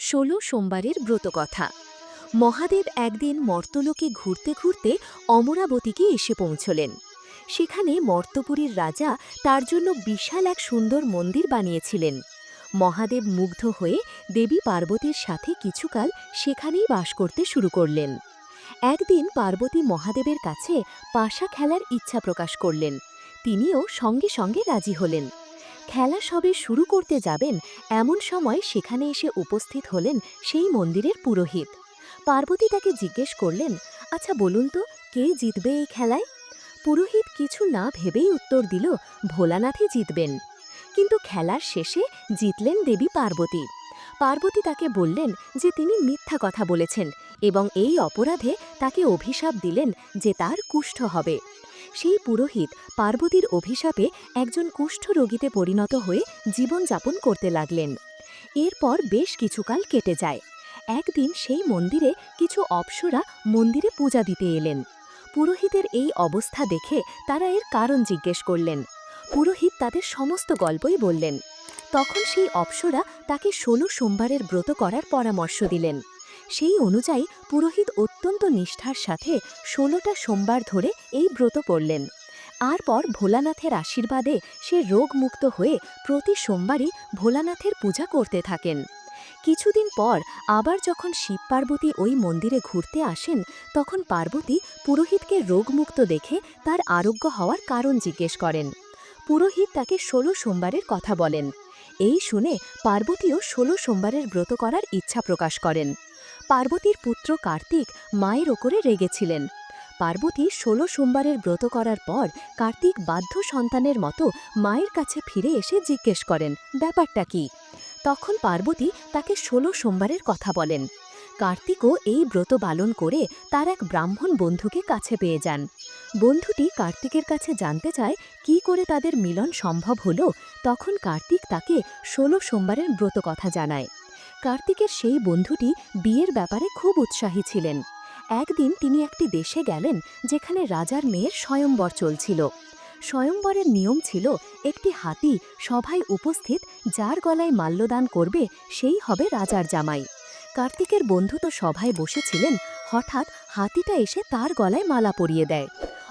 ষোলো সোমবারের ব্রতকথা মহাদেব একদিন মর্তলোকে ঘুরতে ঘুরতে অমরাবতীকে এসে পৌঁছলেন। সেখানে মর্তপুরীর রাজা তার জন্য বিশাল এক সুন্দর মন্দির বানিয়েছিলেন। মহাদেব মুগ্ধ হয়ে দেবী পার্বতীর সাথে কিছুকাল সেখানেই বাস করতে শুরু করলেন। একদিন পার্বতী মহাদেবের কাছে পাশা খেলার ইচ্ছা প্রকাশ করলেন। তিনিও সঙ্গে সঙ্গে রাজি হলেন। খেলা সবে শুরু করতে যাবেন, এমন সময় সেখানে এসে উপস্থিত হলেন সেই মন্দিরের পুরোহিত। পার্বতী তাকে জিজ্ঞেস করলেন আচ্ছা বলুন তো, কে জিতবে এই খেলায়? পুরোহিত কিছু না ভেবেই উত্তর দিল, ভোলানাথই জিতবেন। কিন্তু খেলার শেষে জিতলেন দেবী পার্বতী। পার্বতী তাকে বললেন যে তিনি মিথ্যা কথা বলেছেন এবং এই অপরাধে তাকে অভিশাপ দিলেন যে তার কুষ্ঠ হবে। সেই পুরোহিত পার্বতীর অভিশাপে একজন কুষ্ঠ রোগীতে পরিণত হয়ে জীবনযাপন করতে লাগলেন। এরপর বেশ কিছুকাল কেটে যায়। একদিন সেই মন্দিরে কিছু অপ্সরা মন্দিরে পূজা দিতে এলেন। পুরোহিতের এই অবস্থা দেখে তারা এর কারণ জিজ্ঞেস করলেন। পুরোহিত তাদের সমস্ত গল্পই বললেন। তখন সেই অপ্সরা তাকে ষোলো সোমবারের ব্রত করার পরামর্শ দিলেন। সেই অনুযায়ী পুরোহিত অত্যন্ত নিষ্ঠার সাথে ষোলোটা সোমবার ধরে এই ব্রত পড়লেন। আর পর ভোলানাথের আশীর্বাদে সে রোগমুক্ত হয়ে প্রতি সোমবারই ভোলানাথের পূজা করতে থাকেন। কিছুদিন পর আবার যখন শিব পার্বতী ওই মন্দিরে ঘুরতে আসেন, তখন পার্বতী পুরোহিতকে রোগমুক্ত দেখে তার আরোগ্য হওয়ার কারণ জিজ্ঞেস করেন। পুরোহিত তাকে ষোলো সোমবারের কথা বলেন। এই শুনে পার্বতীও ষোলো সোমবারের ব্রত করার ইচ্ছা প্রকাশ করেন। পার্বতীর পুত্র কার্তিক মায়ের ওপরে রেগেছিলেন। পার্বতী ষোলো সোমবারের ব্রত করার পর কার্তিক বাধ্য সন্তানের মতো মায়ের কাছে ফিরে এসে জিজ্ঞেস করেন, ব্যাপারটা কি? তখন পার্বতী তাকে ষোলো সোমবারের কথা বলেন। কার্তিকও এই ব্রত পালন করে তার এক ব্রাহ্মণ বন্ধুকে কাছে পেয়ে যান। বন্ধুটি কার্তিকের কাছে জানতে চায়, কি করে তাদের মিলন সম্ভব হলো, তখন কার্তিক তাকে ষোলো সোমবারের ব্রত কথা জানায়। কার্তিকের সেই বন্ধুটি বিয়ের ব্যাপারে খুব উৎসাহী ছিলেন। একদিন তিনি একটি দেশে গেলেন, যেখানে রাজার মেয়ের স্বয়ম্বর চলছিল। স্বয়ম্বরের নিয়ম ছিল, একটি হাতি সভায় উপস্থিত যার গলায় মাল্যদান করবে, সেই হবে রাজার জামাই। কার্তিকের বন্ধু তো সভায় বসেছিলেন, হঠাৎ হাতিটা এসে তার গলায় মালা পরিয়ে দেয়।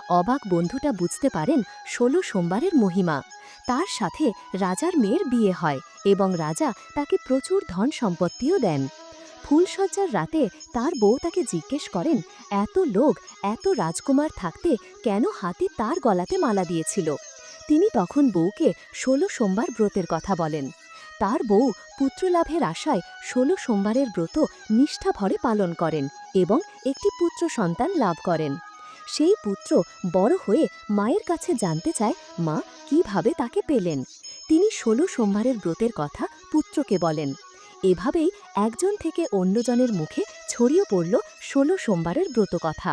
অবাক বন্ধুটা বুঝতে পারেন, ষোলো সোমবারের মহিমা। তার সাথে রাজার মেয়ের বিয়ে হয় এবং রাজা তাকে প্রচুর ধন সম্পত্তিও দেন। ফুলসজ্জার রাতে তার বউ তাকে জিজ্ঞেস করেন, এত লোক, এত রাজকুমার থাকতে কেন হাতি তার গলাতে মালা দিয়েছিল? তিনি তখন বউকে ষোলো সোমবার ব্রতের কথা বলেন। তার বউ পুত্রলাভের আশায় ষোলো সোমবারের ব্রত নিষ্ঠা ভরে পালন করেন এবং একটি পুত্র সন্তান লাভ করেন। সেই পুত্র বড় হয়ে মায়ের কাছে জানতে চায় মা কীভাবে তাকে পেলেন। তিনি ষোলো সোমবারের ব্রতের কথা পুত্রকে বলেন। এভাবেই একজন থেকে অন্যজনের মুখে ছড়িয়ে পড়ল ষোলো সোমবারের ব্রত কথা